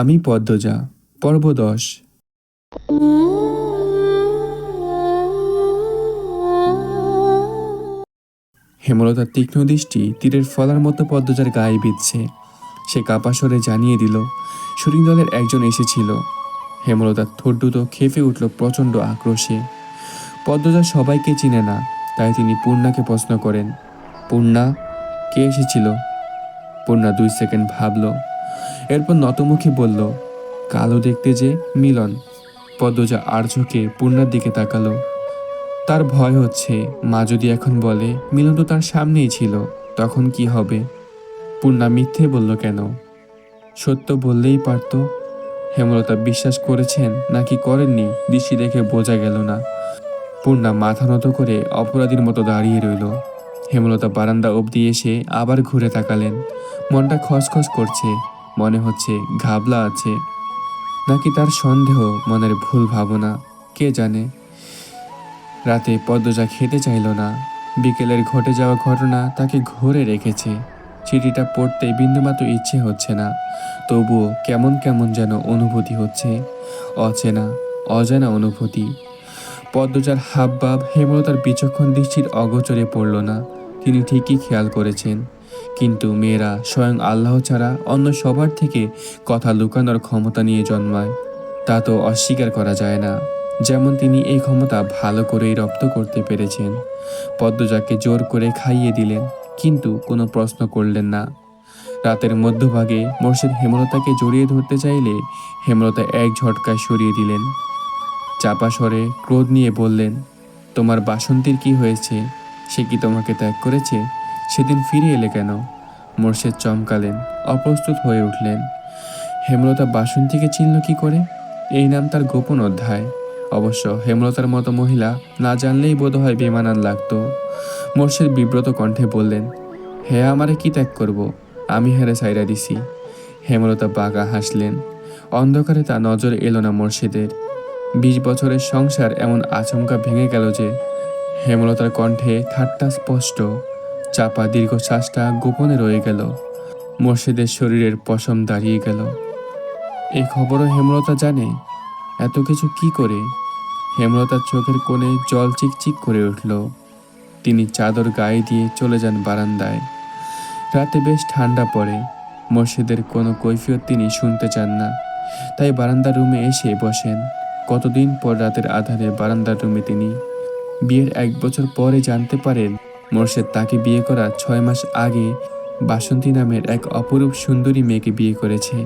আমি পদ্মজা পর্ব দশ হেমলতার তীক্ষ্ণ দৃষ্টি তীরের ফলার মতো পদ্মজার গায়ে বিঁধছে। সে কাপা স্বরে জানিয়ে দিল শুটিং দলের একজন এসেছিল। হেমলতার ঠোঁট দুটো খেপে উঠল প্রচণ্ড আক্রোশে। পদ্মজা সবাইকে চিনে না, তাই তিনি পূর্ণাকে প্রশ্ন করেন, পূর্ণা, কে এসেছিল? পূর্ণা দুই সেকেন্ড ভাবল। এরপর নতমুখী বলল, কালো দেখতে যে মিলন। পদ্মজা আর চোখে পূর্ণার দিকে তাকালো। তার ভয় হচ্ছে। মা যদি এখন বলে, মিলন তো তার সামনেই ছিল, তখন কি হবে? পূর্ণা মিথ্যে বলল, কেন? সত্য বললেই পারত। হেমলতা বিশ্বাস করেছেন, নাকি করেননি? দৃষ্টি দেখে বোঝা গেল না। পূর্ণা মাথা নত করে অপরাধীর মতো দাঁড়িয়ে রইল। হেমলতা বারান্দা অবধি এসে আবার ঘুরে তাকালেন। মনটা খসখস করছে। মনে হচ্ছে ঘাবলা আছে, নাকি তার সন্দেহ, মনের ভুল ভাবনা, কে জানে? রাতে পদ্মজা খেতে চাইল না। বিকেলের ঘটে যাওয়া ঘটনা তাকে ঘুরে রেখেছে। চিঠিটা পড়তে বিন্দুমাত্র ইচ্ছে হচ্ছে না। তবুও কেমন কেমন যেন অনুভূতি হচ্ছে। অচেনা, অজানা অনুভূতি। পদ্মজার হাবভাব, হেমলতার বিচক্ষণ দৃষ্টির অগোচরে পড়ল না। তিনি ঠিকই খেয়াল করেছেন। কিন্তু মেয়েরা স্বয়ং আল্লাহ ছাড়া অন্য সবার থেকে কথা লুকানোর ক্ষমতা নিয়ে জন্মায়। তা তো অস্বীকার করা যায় না। যেমন তিনি এই ক্ষমতা ভালো করেই রপ্ত করতে পেরেছেন। পদ্মজাকে জোর করে খাইয়ে দিলেন, কিন্তু কোনো প্রশ্ন করলেন না। রাতের মধ্যভাগে মোর্শেদ হেমলতাকে জড়িয়ে ধরতে চাইলে হেমলতা এক ঝটকায় সরিয়ে দিলেন। চাপা স্বরে ক্রোধ নিয়ে বললেন, তোমার বাসন্তীর কি হয়েছে? সে কি তোমাকে ত্যাগ করেছে? সেদিন ফিরে এলে কেন? মোর্শেদ চমকালেন, অপ্রস্তুত হয়ে উঠলেন। হেমলতা বাসন্তীকে চিনল কি করে? এই নাম তার গোপন অধ্যায়। অবশ্য হেমলতার মতো মহিলা না জানলেই বোধহয় বেমানান লাগতো। মোর্শেদ বিব্রত কণ্ঠে বললেন, হে আমারে কি ত্যাগ করব? আমি হেরে সাইরা দিছি। হেমলতা বাঁকা হাসলেন। অন্ধকারে তা নজর এলো না মোর্শেদের। বিশ বছরের সংসার এমন আচমকা ভেঙে গেল যে, হেমলতার কণ্ঠে ঠাট্টা স্পষ্ট। চাপা দীর্ঘশ্বাসটা গোপনে রয়ে গেল। মোর্শেদের শরীরের পশম দাঁড়িয়ে গেল। এই খবরও হেমলতা জানে। এত কিছু কি করে? হেমলতার চোখের কোণে জল চিকচিক করে উঠল। তিনি চাদর গায়ে দিয়ে চলে যান বারান্দায়। রাতে বেশ ঠান্ডা পড়ে। মসজিদের কোনো কৈফিয়ত তিনি শুনতে চান না। তাই বারান্দার রুমে এসে বসেন। কতদিন পর রাতের আধারে বারান্দার রুমে তিনি? বিয়ের এক বছর পরে জানতে পারেন মোর্শেদ তাকে বিয়ে করা ছয় মাস আগে বাসন্তী নামের এক অপরূপ সুন্দরী মেয়েকে বিয়ে করেছে।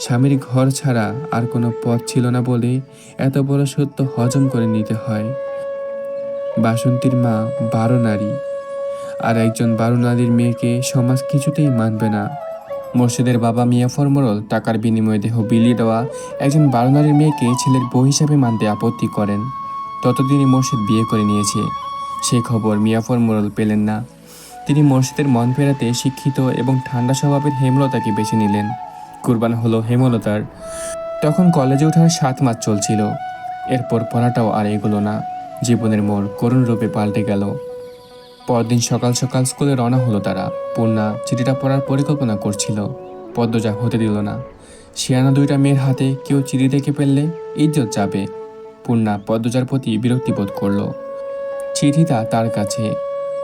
স্বামীর ঘর ছাড়া আর কোনো পথ ছিল না বলে এত বড় সত্য হজম করে নিতে হয়। বাসন্তীর মা বারো নারী। আর একজন বারো নারীর মেয়েকে সমাজ কিছুতেই মানবে না। মোর্শেদের বাবা মিয়া ফরমরল টাকার বিনিময়ে দেহ বিলিয়ে দেওয়া একজন বারো নারীর মেয়েকে ছেলের বউ হিসাবে মানতে আপত্তি করেন। ততদিনই মোর্শেদ বিয়ে করে নিয়েছে। সে খবর মিয়াফর ফরমরল পেলেন না। তিনি মোর্শেদের মন ফেরাতে শিক্ষিত এবং ঠান্ডা স্বভাবের হেমলতাকে বেছে নিলেন। কুরবান হলো হেমলতার। তখন কলেজে ওঠার সাত মাস চলছিল। এরপর পড়াটাও আর এগোলো না। জীবনের মোড় করুণ রূপে পাল্টে গেল। পরদিন সকাল সকাল স্কুলে রওনা হলো তারা। পূর্ণা চিঠিটা পড়ার পরিকল্পনা করছিল। পদ্মজা হতে দিল না। শিয়ানা দুইটা মেয়ের হাতে কেউ চিঠি দেখে ফেললে ইজ্জত যাবে। পূর্ণা পদ্মজার প্রতি বিরক্তি বোধ করল। চিঠিটা তার কাছে।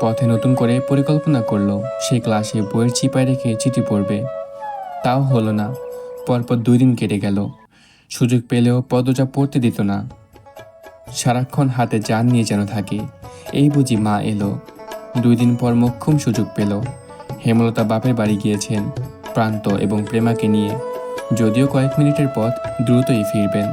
পথে নতুন করে পরিকল্পনা করল, সে ক্লাসে বইয়ের চিপায় রেখে চিঠি পড়বে। তাও হলো না। পরপর দুই দিন কেটে গেল। সুযোগ পেলেও পদজা পড়তে দিত না। সারাক্ষণ হাতে যান নিয়ে যেন থাকে। এই বুঝি মা এলো। দুই দিন পর মক্ষম সুযোগ পেল। হেমলতা বাপের বাড়ি গিয়েছেন, প্রান্ত এবং প্রেমাকে নিয়ে। যদিও কয়েক মিনিটের পথ দ্রুতই ফিরবেন।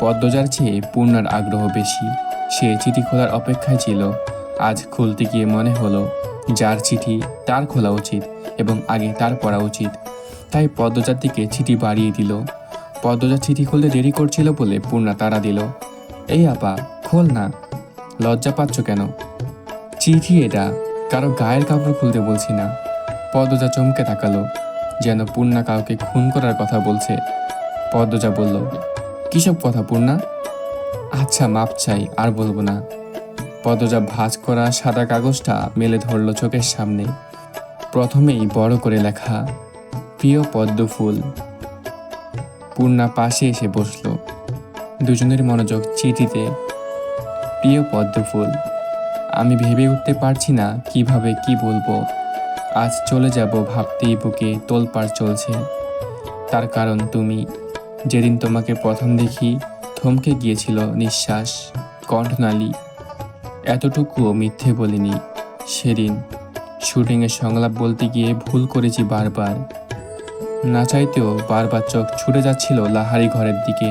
পদ্মজার চেয়ে পূর্ণার আগ্রহ বেশি। সে চিঠি খোলার অপেক্ষায় ছিল। আজ খুলতে গিয়ে মনে হলো, যার চিঠি তার খোলা উচিত এবং আগে তার পড়া উচিত। তাই পদ্মজার দিকে চিঠি বাড়িয়ে দিল। পদ্মজা চিঠি খুলতে দেরি করছিল বলে পূর্ণা তারা দিল। এই আপা, খোল না। লজ্জা পাচ্ছ কেন? চিঠি এটা। কারও গায়ের কাপড় খুলতে বলছি না। পদ্মজা চমকে তাকালো। যেন পূর্ণা কাউকে খুন করার কথা বলছে। পদ্মজা বলল, কিসব কথা পূর্ণা? আচ্ছা মাপ চাই, আর বলব না। পদজা ভাঁজ করা সাদা কাগজটা মেলে ধরল চোখের সামনে। প্রথমেই বড় করে লেখা, প্রিয় পদ্ম ফুল পূর্ণা পাশে এসে বসল। দুজনের মনোযোগ চিঠিতে, প্রিয় পদ্মফুল, আমি ভেবে উঠতে পারছি না কীভাবে কি বলব। আজ চলে যাব ভাবতেই বুকে তোলপাড় চলছে। তার কারণ তুমি। যেদিন তোমাকে প্রথম দেখি থমকে গিয়েছিল নিঃশ্বাস, কণ্ঠনালী। এতটুকুও মিথ্যে বলিনি। সেদিন শুটিংয়ের সংলাপ বলতে গিয়ে ভুল করেছি বারবার। না চাইতেও বারবার চোখ ছুটে যাচ্ছিল লাহারি ঘরের দিকে।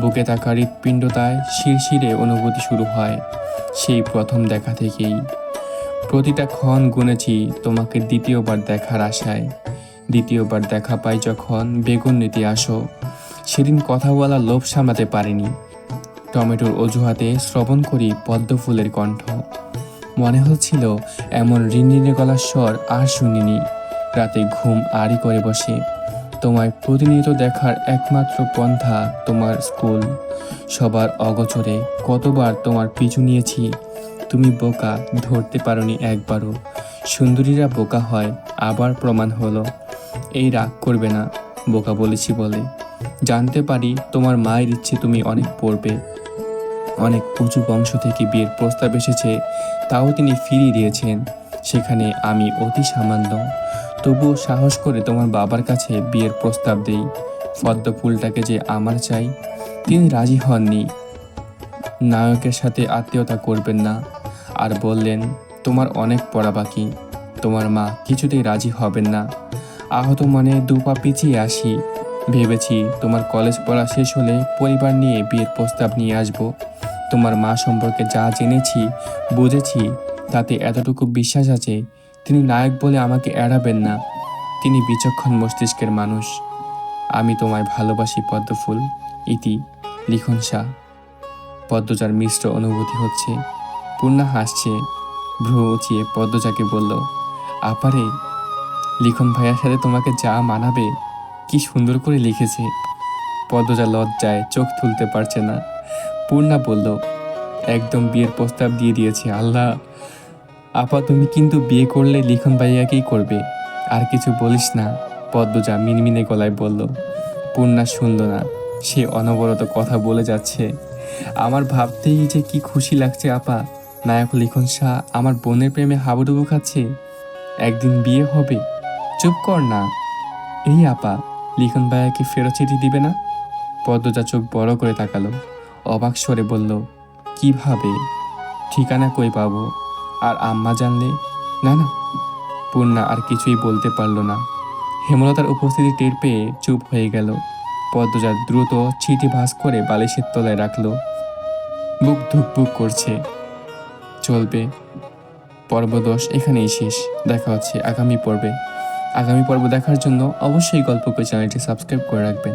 বুকে থাকা হৃৎপিণ্ডতায় শিরশিরে অনুভূতি শুরু হয় সেই প্রথম দেখা থেকেই। প্রতিটা ক্ষণ গুনেছি তোমাকে দ্বিতীয়বার দেখার আশায়। দ্বিতীয়বার দেখা পাই যখন বেগুন নিতে আসো। সেদিন কথা বলা লোভ সামলাতে পারিনি। টমেটোর অজুহাতে শ্রবণ করি পদ্ম ফুলের কণ্ঠ। মনে হচ্ছিল এমন রিনরিনে গলার স্বর আর শুনিনি। রাতে ঘুম আড়ি করে বসে। তোমায় প্রতিনিয়ত দেখার একমাত্র পন্থা তোমার স্কুল। সবার অগোচরে কতবার তোমার পিছু নিয়েছি। তুমি বোকা ধরতে পারোনি একবারও। সুন্দরীরা বোকা হয়, আবার প্রমাণ হলো। এই রাগ করবে না, বোকা বলেছি বলে। জানতে পারি তোমার মায়ের ইচ্ছে তুমি অনেক পড়বে। অনেক উঁচু বংশ থেকে বিয়ের প্রস্তাব এসেছে, তাও তিনি ফিরিয়ে দিয়েছেন। সেখানে আমি অতি সামান্য। তবুও সাহস করে তোমার বাবার কাছে বিয়ের প্রস্তাব দেই। পদ্ম ফুলটাকে যে আমার চাই, তিনি রাজি হননি। নায়কের সাথে আত্মীয়তা করবেন না। আর বললেন, তোমার অনেক পড়া বাকি। তোমার মা কিছুতেই রাজি হবেন না। আহত মনে দুপা পিছিয়ে আসি। ভেবেছি তোমার কলেজ পড়া শেষ হলে পরিবার নিয়ে বিয়ের প্রস্তাব নিয়ে আসব। তোমার মা সম্পর্কে যা জেনেছি, বুঝেছি, তাতে এতটুকু বিশ্বাস আছে, তিনি নায়ক বলে আমাকে এড়াবেন না। তিনি বিচক্ষণ মস্তিষ্কের মানুষ। আমি তোমায় ভালোবাসি, পদ্মফুল। ইতি, লিখন শাহ। পদ্মজার মিশ্র অনুভূতি হচ্ছে। পূর্ণা হাসছে। ভ্রু উঁচিয়ে পদ্মজাকে বলল, আপারে, লিখন ভাইয়ার সাথে তোমাকে যা মানাবে কি সুন্দর করে লিখেছে। পদ্মজা লজ্জায় চোখ তুলতে পারছে না। পূর্ণা বলল, একদম বিয়ের প্রস্তাব দিয়ে দিয়েছে, আল্লাহ। আপা, তুমি কিন্তু বিয়ে করলে লিখন ভাইয়াকেই করবে? আর কিছু বলিস না, পদ্মজা মিনমিনে গলায় বলল। পূর্ণা শুনল না, সে অনবরত কথা বলে যাচ্ছে। আমার ভাবতেই যে কি খুশি লাগছে, আপা। নায়ক লিখন শাহ আমার বোনের প্রেমে হাবুডুবু খাচ্ছে। একদিন বিয়ে হবে। চুপ কর না। এই আপা লিখন ভাইয়াকে ফেরত চিঠি দিবে না? পদ্মজা চোখ বড় করে তাকালো, অবাক স্বরে বলল কীভাবে ঠিকানা কই পাবো? আর আম্মা জানলে? না না। পূর্ণা আর কিছুই বলতে পারল না। হেমলতার উপস্থিতি টের পেয়ে চুপ হয়ে গেল। পদ্মজা দ্রুত চিঠি ভাঁজ করে বালিশের তলায় রাখল। বুক ধুকপুক করছে। চলবে। পর্ব দশ এখানেই শেষ। দেখা হচ্ছে আগামী পর্বে। আগামী পর্ব দেখার জন্য অবশ্যই গল্পকে চ্যানেলটি সাবস্ক্রাইব করে রাখবেন।